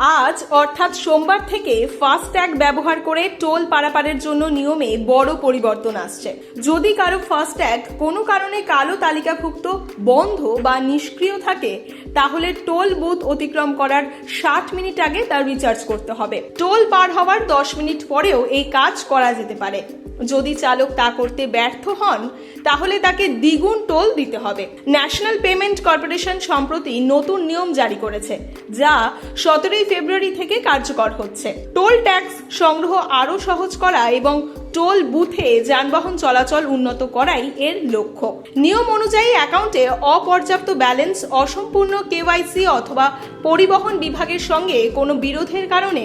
আজ, অর্থাৎ সোমবার থেকে ফাস্ট্যাগ ব্যবহার করে টোল পারাপারের জন্য নিয়মে বড় পরিবর্তন আসছে। যদি কারও ফাস্ট্যাগ কোনো কারণে কালো তালিকাভুক্ত, বন্ধ বা নিষ্ক্রিয় থাকে, তাহলে টোল বুথ অতিক্রম করার ষাট মিনিট আগে তার রিচার্জ করতে হবে। টোল পার হওয়ার দশ মিনিট পরেও এই কাজ করা যেতে পারে। যদি চালক তা করতে ব্যর্থ হন, তাহলে তাকে দ্বিগুণ টোল দিতে হবে। ন্যাশনাল পেমেন্ট কর্পোরেশন সম্প্রতি নতুন নিয়ম জারি করেছে, যা সতেরোই ফেব্রুয়ারি থেকে কার্যকর হচ্ছে। টোল ট্যাক্স সংগ্রহ আরও সহজ করা এবং টোল বুথে যানবাহন চলাচল উন্নত করাই এর লক্ষ্য। নিয়ম অনুযায়ী অ্যাকাউন্টে অপর্যাপ্ত ব্যালেন্স, অসম্পূর্ণ কেওয়াইসি অথবা পরিবহন বিভাগের সঙ্গে কোনো বিরোধের কারণে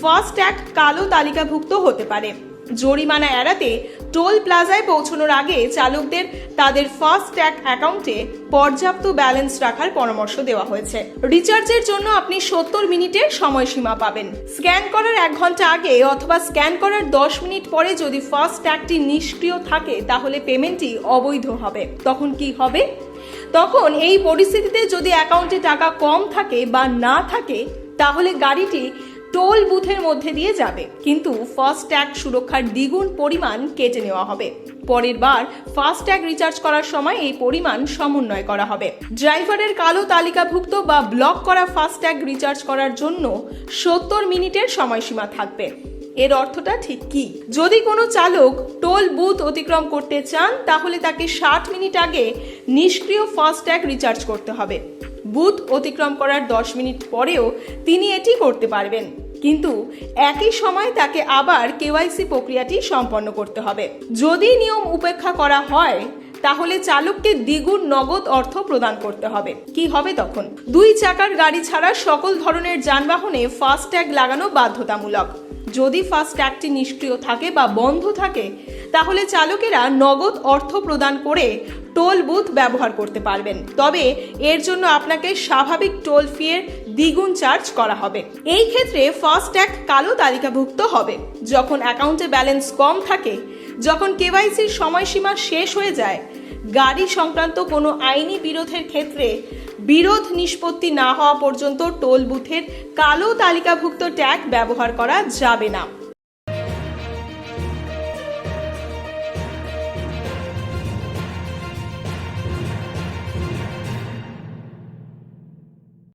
ফাস্ট ফাস্ট্যাগ কালো তালিকাভুক্ত হতে পারে। জরিমানা এড়াতে টোল প্লাজায় পৌঁছানোর আগে চালকদের তাদের ফাস্ট ট্যাগ অ্যাকাউন্টে পর্যাপ্ত ব্যালেন্স রাখার পরামর্শ দেওয়া হয়েছে। রিচার্জের জন্য আপনি সত্তর মিনিটের সময়সীমা পাবেন। স্ক্যান করার এক ঘণ্টা আগে অথবা স্ক্যান করার দশ মিনিট পরে যদি ফাস্ট ট্যাগটি নিষ্ক্রিয় থাকে, তাহলে পেমেন্টটি অবৈধ হবে। তখন কি হবে? তখন এই পরিস্থিতিতে যদি অ্যাকাউন্টে টাকা কম থাকে বা না থাকে, তাহলে গাড়িটি টোল বুথের মধ্যে দিয়ে যাবে। কিন্তু ফাস্ট ট্যাগ সুরক্ষার দ্বিগুণ পরিমাণ কেটে নেওয়া হবে। পরের বার ফাস্ট ট্যাগ রিচার্জ করার সময় এই পরিমাণ সমন্বয় করা হবে। ড্রাইভারের কালো তালিকাভুক্ত বা ব্লক করা ফাস্ট ট্যাগ রিচার্জ করার জন্য সত্তর মিনিটের সময়সীমা থাকবে। এর অর্থটা ঠিক কি? যদি কোনো চালক টোল বুথ অতিক্রম করতে চান, তাহলে তাকে ষাট মিনিট আগে নিষ্ক্রিয় ফাস্ট ট্যাগ রিচার্জ করতে হবে। বুথ অতিক্রম করার দশ মিনিট পরেও তিনি এটি করতে পারবেন। কিন্তু একই সময় তাকে আবার কেওয়াইসি প্রক্রিয়াটি সম্পন্ন করতে হবে। যদি নিয়ম উপেক্ষা করা হয়, তাহলে চালককে দ্বিগুণ নগদ অর্থ প্রদান করতে হবে। কি হবে তখন? দুই চাকার গাড়ি ছাড়া সকল ধরনের যানবাহনে ফাস্ট্যাগ লাগানো বাধ্যতামূলক। যদি ফাস্ট ট্যাগটি নিষ্ক্রিয় থাকে বা বন্ধ থাকে তাহলে চালকেরা নগদ অর্থ প্রদান করে টোল বুথ ব্যবহার করতে পারবেন। তবে এর জন্য আপনাকে স্বাভাবিক টোল ফি এর দ্বিগুণ চার্জ করা হবে। এই ক্ষেত্রে ফাস্ট ট্যাগ কালো তালিকাভুক্ত হবে। যখন অ্যাকাউন্টে ব্যালেন্স কম থাকে, যখন কেওয়াইসির সময়সীমা শেষ হয়ে যায়, গাড়ি সংক্রান্ত কোনো আইনি বিরোধের ক্ষেত্রে বিরোধ নিষ্পত্তি না হওয়া পর্যন্ত টোল বুথের কালো তালিকাভুক্ত ট্যাগ ব্যবহার করা যাবে না।